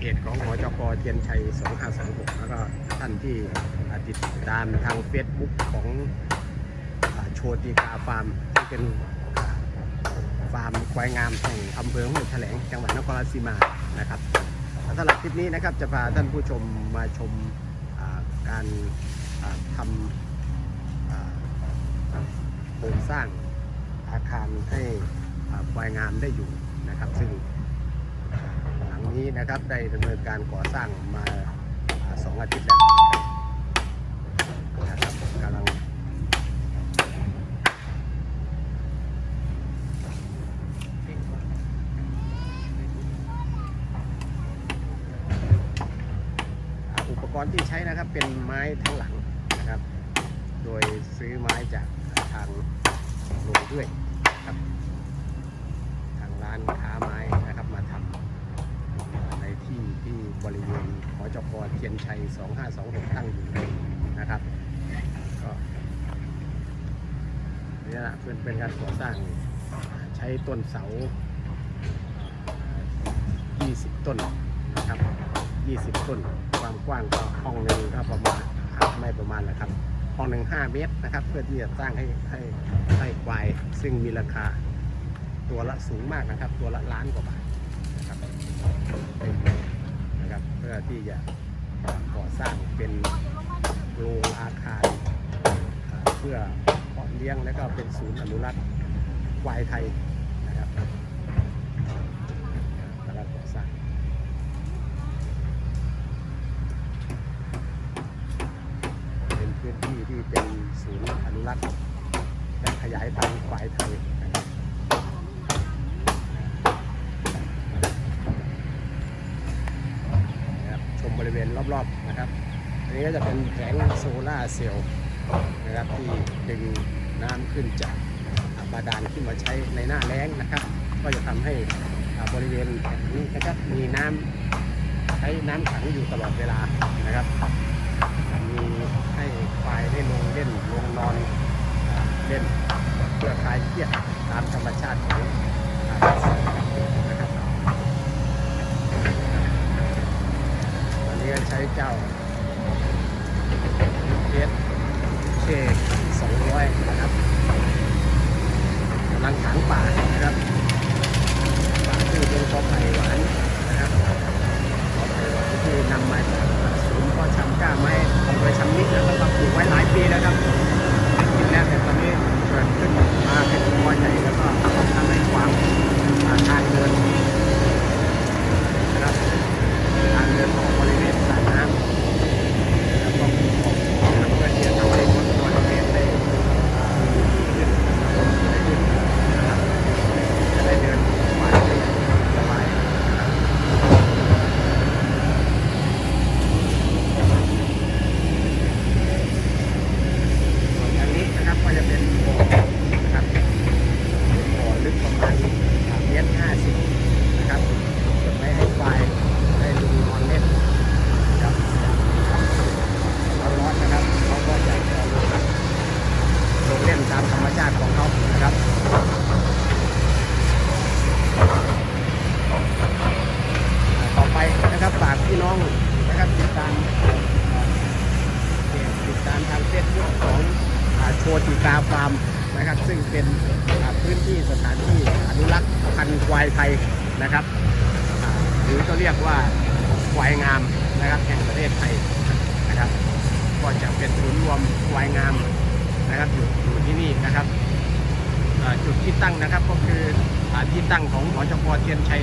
เพจของหอจกเทียนชัย 2526 แล้วก็ท่านที่ติดตามทาง Facebook ของอโชติกาฟาร์มที่เป็นฟาร์มควายงามแห่งอำเภอห้วยแถลงจังหวัดนครราชสีมานะครับสำหรับคลิปนี้นะครับจะพาท่านผู้ชมมาชมการทำโครงสร้างอาคารให้ควายงามได้อยู่นะครับ ซึ่ง นี้นะครับได้ดำเนินการก่อสร้างมาสองอาทิตย์แล้วนะครับกำลังอุปกรณ์ที่ใช้นะครับเป็นไม้ทั้งหลังนะครับ โดยซื้อไม้จากทางโรงด้วยครับทางร้านค้าไม้นะครับมาทำในที่ที่บริเวณห อจกเทียนชัย 2526 ตั้งอยู่นะครับก็นี่แหละเป็นเป็นการก่อสร้างใช้ต้นเสา 20 ต้นนะครับ 20 ต้น ความกว้างก็ห้องหนึ่งก็ประมาณไม่ประมาณแหละครับห้องหนึ่ง5เมตรนะครับ เพื่อที่จะสร้างให้ให้ให้ควายซึ่งมีราคาตัวละสูงมากนะครับ ตัวละล้านกว่าบาทนะครับ นะครับเพื่อที่จะก่อสร้างเป็นโรงอาคารเพื่อเพาะเลี้ยงและก็เป็นศูนย์อนุรักษ์ควายไทยนะครับกำลังก่อสร้างเป็นพื้นที่ที่เป็นศูนย์อนุรักษ์และขยายพันธุ์ควายไทยนะครับ นะครับชมบ รอบๆนะครับ อันนี้ก็จะเป็นแผงโซล่าเซลล์นะครับที่ดึงน้ำขึ้นจากบาดาลขึ้นมาใช้ในหน้าแล้งนะครับ ก็จะทำให้บริเวณแห่งนี้นะครับมีน้ำใช้น้ำขังอยู่ตลอดเวลานะครับ มีให้ควายได้ลงเล่นลงนอนเล่นเพื่อคลายเครียดตามธรรมชาติของอ่าสัตว์นะครับ วันนี้ก็ ใช้เจ้าเอสเคสองร้อยนะครับกำลังถางป่านะครับป่าที่เป็นกอไผ่หวานนะครับกอไผ่หวานที่นำมาจากศูนย์เพ่อชำกล้าไม้อำเภอชำนิดนะครับมาปลูกไว้หลายปีแล้วครับกินแล้วแต่ตอนนี้เกิดขึ้นมาเป็นกอใหญ่แล้วก็ทำให้ขวางอ่าทางเดินนะครับ ทางเดินของบริเวณสระน้ำแล้วก็มีของเพื่อที่จะทำให้คนบริเวณได้ดีขึ้นได้ขึ้นนะครับจะได้เดินไหวได้สบายนะครับส่วนทางนี้นะครับก็จะเป็นบ่อนะครับบ่อลึกประมาณเมตรห้าสิบนะครับเก็บไว้ให้ควายได้ดูนอนเล่นนะครับร้อนๆนะครับเขาก็จะเอาลงลงเล่นตามธรรมชาติของเขานะครับ ต่อไปนะครับฝากพี่น้ องนะครับติดตามเพจติดตามทางเฟซบุ๊กของอาโชติกาฟาร์มนะครับ ซึ่งเป็นพื้นที่สถานที่อนุรักษ์พันธุ์ควายไทยนะครับหรือก็เรียกว่าควายงามนะครับแห่งประเทศไทยนะครับก็จะเป็นศูนย์รวมควายงามนะครับอยู่อยู่ที่นี่นะครับจุดที่ตั้งนะครับก็คือที่ตั้งของหอจกเทียนชัย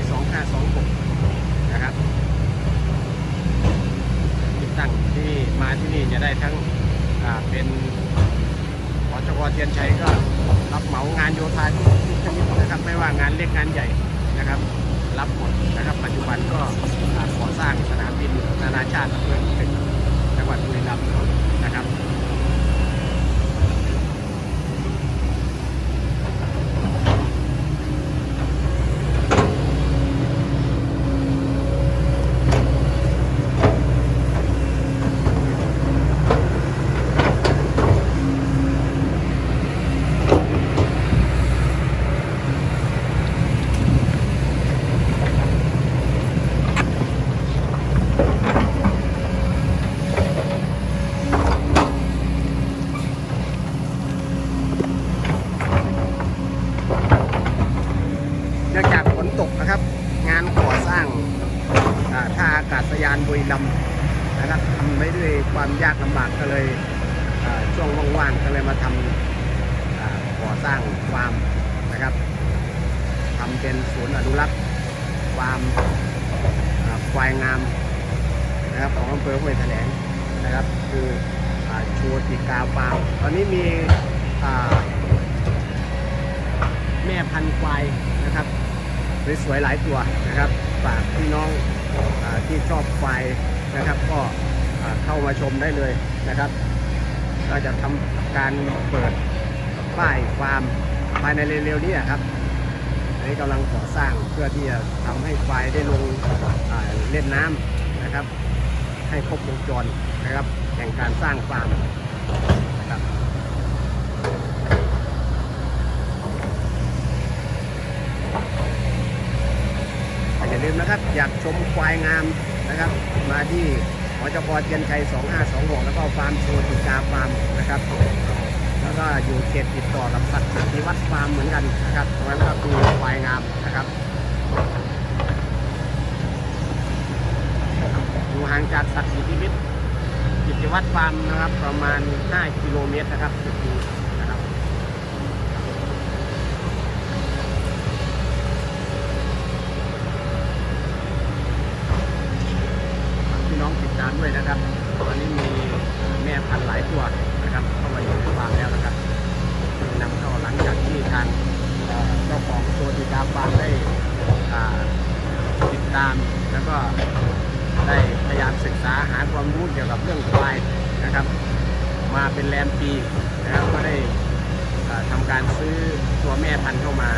2526 นะครับที่ตั้งที่ มาที่นี่จะได้ทั้งเป็นหอจกเทียนชัยก็รับเหมางานโยธาทุกชนิดนะครับไม่ว่างานเล็กงานใหญ่นะครับ รับหมดนะครับปัจจุบันก็อ่าก่อสร้างสนามบินนานาชาติเพื่อามยากลำบากก็เลยช่วงว่างๆก็เลยมาทำอ่าก่อสร้างฟาร์มนะครับทำเป็นศูนย์อนุรักษ์ฟาร์มควายงามนะครับของอำเภอห้วยแถลงนะครับ คืออ่าโชติกาฟาร์มตอนนี้มีแม่พันธุ์ควายนะครับสวยๆหลายตัวนะครับฝากพี่น้องอที่ชอบไฟนะครับก็ เข้ามาชมได้เลยนะครับเราจะทำการเปิดป้ายฟาร์มภายในเร็วๆนี้ครับอันนี้กำลังก่อสร้างเพื่อที่จะทำให้ควายได้ลงเล่นน้ำนะครับ ให้ครบวงจรนะครับแห่งการสร้างฟาร์มนะครับอย่าลืมนะครับอยากชมควายงามนะครับ มาที่ หจพเทียนชัย 2526 แล้วก็ฟาร์มโชติกาฟาร์มนะครับ แล้วก็อยู่เขตติดต่อกับสัตว์ที่วัดฟาร์มเหมือนกันนะครับตรงนั้นก็คือควายงามนะครับอยู่ห่างจากสัตว์สีพิพิธกิจวัตรฟาร์มนะครับประมาณ 5 กิโลเมตรนะครับจุดนี้นะครับ พี่น้องติดตามด้วยนะครับ ตอนนี้มีแม่พันธุ์หลายตัวนะครับ เข้ามาอยู่ในฟาร์มแล้วนะครับนำเข้าหลังจากที่ทางเอ่อเจ้าของโซติกาฟาร์มได้อ่าติดตาม แล้วก็ได้พยายามศึกษาหาความรู้เกี่ยวกับเรื่องควายนะครับ มาเป็นแรมปีนะครับก็ได้อ่าทำ การซื้อตัวแม่พันธุ์เข้ามา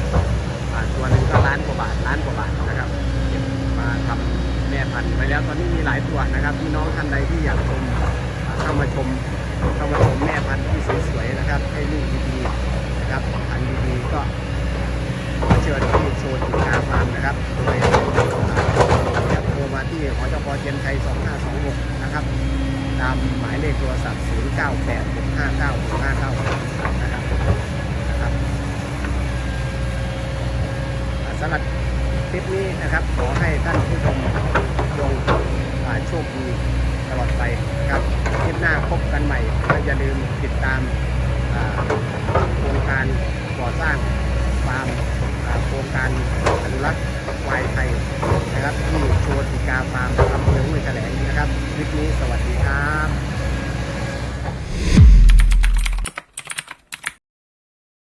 ตัวหนึ่งก็ล้านกว่าบาทล้านกว่าบาทนะครับเก็บมาทำแม่พันธุ์ไปแล้วตอนนี้มีหลายตัวนะครับพี่น้องท่านใดที่อยากชมเข้ามาชมเข้ามาชมแม่พันธุ์ที่สวยๆนะครับให้ลูกดีๆนะครับพันธุ์ดีๆก็ขอเชิญที่โชว์ติดตาฟาร์มนะครับโดยอ่าอยากโทรมาที่หจพเทียนชัย2526 นะครับ ตามหมายเลขโทรศัพท์ 0986596593 การก่อสร้างฟาร์มโครงการอนุรักษ์ควายไทยนะครับที่โชติกาฟาร์มอำเภอห้วยแถลงนะครับคลิปนี้สวัสดีครับ